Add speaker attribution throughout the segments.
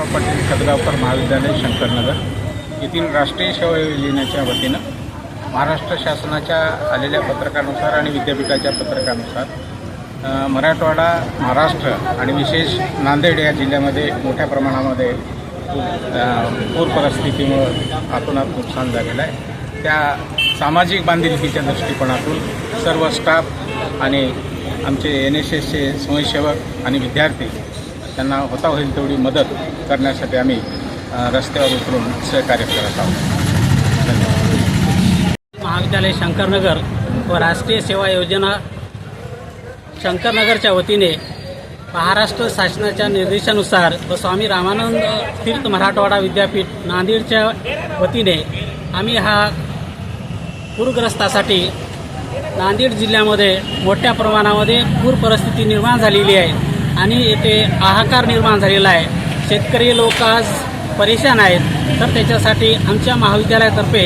Speaker 1: यशवंतराव पाटील खतगावकर महाविद्यालय शंकरनगर येथील राष्ट्रीय सेवा योजनेच्या वतीनं महाराष्ट्र शासनाच्या आलेल्या पत्रकानुसार आणि विद्यापीठाच्या पत्रकानुसार मराठवाडा महाराष्ट्र आणि विशेष नांदेड या जिल्ह्यामध्ये मोठ्या प्रमाणामध्ये पूर परिस्थितीमुळं आपणात नुकसान झालेलं आहे त्या सामाजिक बांधिलकीच्या दृष्टिकोनातून सर्व स्टाफ आणि आमचे एन एस एसचे स्वयंसेवक आणि विद्यार्थी त्यांना होता होईल तेवढी मदत करण्यासाठी आम्ही रस्त्यावर उतरून सहकार्य करत आहोत
Speaker 2: महाविद्यालय शंकरनगर व राष्ट्रीय सेवा योजना शंकरनगरच्या वतीने महाराष्ट्र शासनाच्या निर्देशानुसार व स्वामी रामानंद तीर्थ मराठवाडा विद्यापीठ नांदेडच्या वतीने आम्ही हा पूरग्रस्तासाठी नांदेड जिल्ह्यामध्ये मोठ्या प्रमाणामध्ये पूर परिस्थिती निर्माण झालेली आहे आणि येथे आहाकार निर्माण झालेला आहे शेतकरी लोक आज परेशान आहेत तर त्याच्यासाठी आमच्या महाविद्यालयातर्फे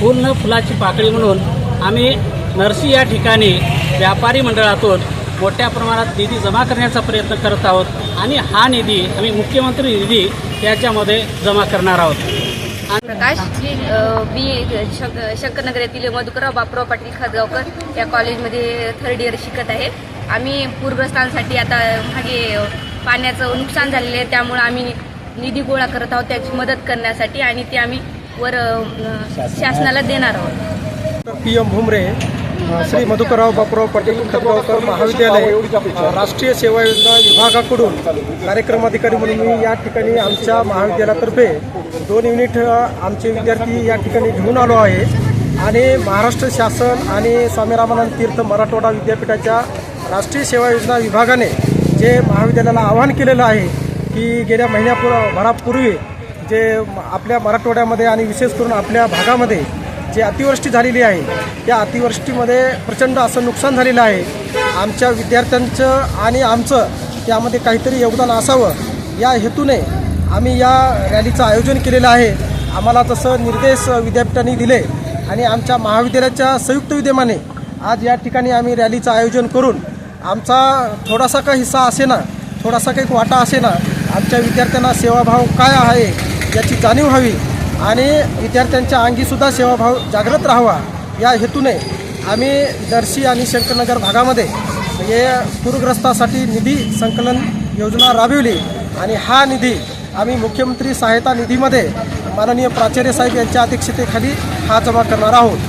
Speaker 2: पूर्ण फुलाची पाकळी म्हणून आम्ही नर्सी या ठिकाणी व्यापारी मंडळातून मोठ्या प्रमाणात निधी जमा करण्याचा प्रयत्न करत आहोत आणि हा निधी आम्ही मुख्यमंत्री निधी याच्यामध्ये जमा करणार आहोत
Speaker 3: प्रकाश मी शंकरनगर येथील मधुकरराव बापराव पाटील खासगावकर या कॉलेजमध्ये थर्ड इयर शिकत आहे आम्ही पूरग्रस्तांसाठी आता मागे पाण्याचं नुकसान झालेलं आहे त्यामुळे आम्ही निधी गोळा करत आहोत त्याची मदत करण्यासाठी आणि ते आम्ही वर शासनाला देणार आहोत
Speaker 4: पी एम भुमरे श्री मधुकरराव बापूराव पाटील खतगावकर महाविद्यालय राष्ट्रीय सेवा योजना विभागाकडून कार्यक्रमाधिकारी म्हणून मी या ठिकाणी आमच्या महाविद्यालयातर्फे दोन युनिट आमचे विद्यार्थी या ठिकाणी घेऊन आलो आहे आणि महाराष्ट्र शासन आणि स्वामी रामानंद तीर्थ मराठवाडा विद्यापीठाच्या राष्ट्रीय सेवा योजना विभागाने जे महाविद्यालयाला आवाहन केलेलं आहे की गेल्या महिन्यापूर भरापूर्वी जे आपल्या मराठवाड्यामध्ये आणि विशेष करून आपल्या भागामध्ये जे अतिवृष्टी झालेली आहे त्या अतिवृष्टीमध्ये प्रचंड असं नुकसान झालेलं आहे आमच्या विद्यार्थ्यांचं आणि आमचं त्यामध्ये काहीतरी योगदान असावं या हेतूने आम्ही या रॅलीचं आयोजन केलेलं आहे आम्हाला तसं निर्देश विद्यापीठाने दिले आणि आमच्या महाविद्यालयाच्या संयुक्त विद्यमाने आज या ठिकाणी आम्ही रॅलीचं आयोजन करून आमचा थोडासा का हिस्सा असे ना थोडासा काही वाटा असे ना आमच्या विद्यार्थ्यांना सेवाभाव काय आहे याची जाणीव व्हावी आणि विद्यार्थ्यांच्या अंगीसुद्धा सेवाभाव जागृत राहावा या हेतूने आम्ही दर्शी आणि शंकरनगर भागामध्ये हे पूरग्रस्तासाठी निधी संकलन योजना राबविली आणि हा निधी आम्ही मुख्यमंत्री सहायता निधीमध्ये माननीय प्राचार्य साहेब यांच्या अध्यक्षतेखाली हा जमा करणार आहोत